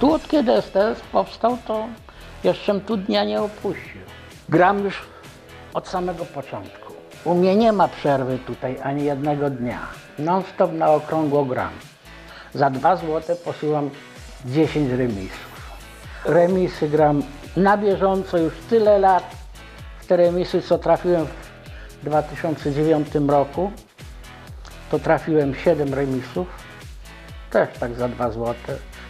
Tu od kiedy STS powstał, to jeszcze tu dnia nie opuścił. Gram już od samego początku. U mnie nie ma przerwy tutaj ani jednego dnia. Non stop na okrągło gram. Za 2 zł posyłam 10 remisów. Remisy gram na bieżąco już tyle lat. W te remisy, co trafiłem w 2009 roku, to trafiłem 7 remisów. Też tak za 2 zł.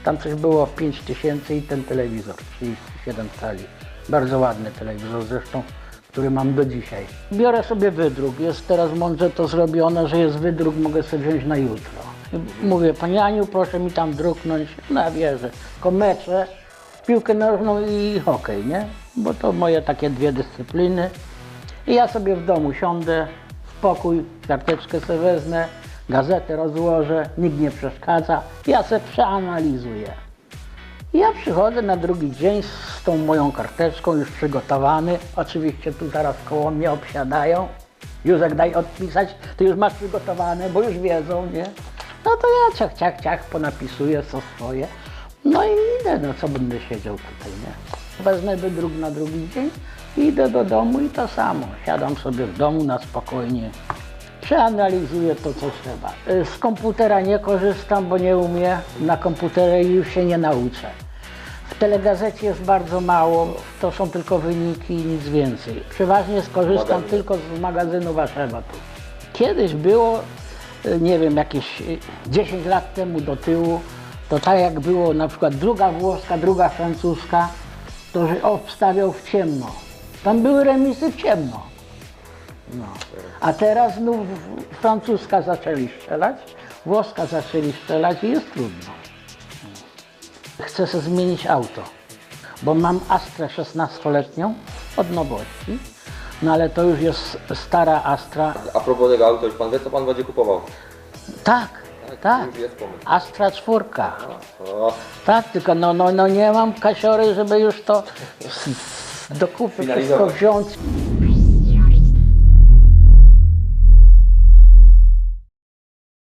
Tam coś było 5 tysięcy i ten telewizor 37 cali. Bardzo ładny telewizor zresztą, który mam do dzisiaj. Biorę sobie wydruk. Jest teraz mądrze to zrobione, że jest wydruk, mogę sobie wziąć na jutro. Mówię, Pani Aniu, proszę mi tam druknąć na wieżę. Tylko mecze, piłkę nożną i hokej, nie? Bo to moje takie dwie dyscypliny. I ja sobie w domu siądę, spokój, karteczkę sobie wezmę, gazetę rozłożę, nikt nie przeszkadza, ja se przeanalizuję. Ja przychodzę na drugi dzień z tą moją karteczką już przygotowany. Oczywiście tu zaraz koło mnie obsiadają. Józek daj odpisać, ty już masz przygotowane, bo już wiedzą, nie? No to ja ciach, ciach, ciach ponapisuję co swoje. No i idę, no co będę siedział tutaj, nie? Wezmę wydruk na drugi dzień, idę do domu i to samo. Siadam sobie w domu na spokojnie. Przeanalizuję to, co trzeba. Y, Z komputera nie korzystam, bo nie umiem. Na komputerze już się nie nauczę. W telegazecie jest bardzo mało, to są tylko wyniki i nic więcej. Przeważnie skorzystam Magazyn. tylko z magazynu waszego tu. Kiedyś było, y, nie wiem, jakieś y, 10 lat temu do tyłu, to tak jak było na przykład druga włoska, druga francuska, to że obstawiał w ciemno. Tam były remisy w ciemno. No. A teraz znów francuska zaczęli strzelać, włoska zaczęli strzelać i jest trudno. Chcę sobie zmienić auto, bo mam Astrę 16-letnią od nowości, no ale to już jest stara Astra. A propos tego auta, już pan wie, co pan będzie kupował? Tak, tak, pomysł. Astra czwórka. Tak, tylko no, no, no nie mam kasiory, żeby już to do kupy wszystko wziąć.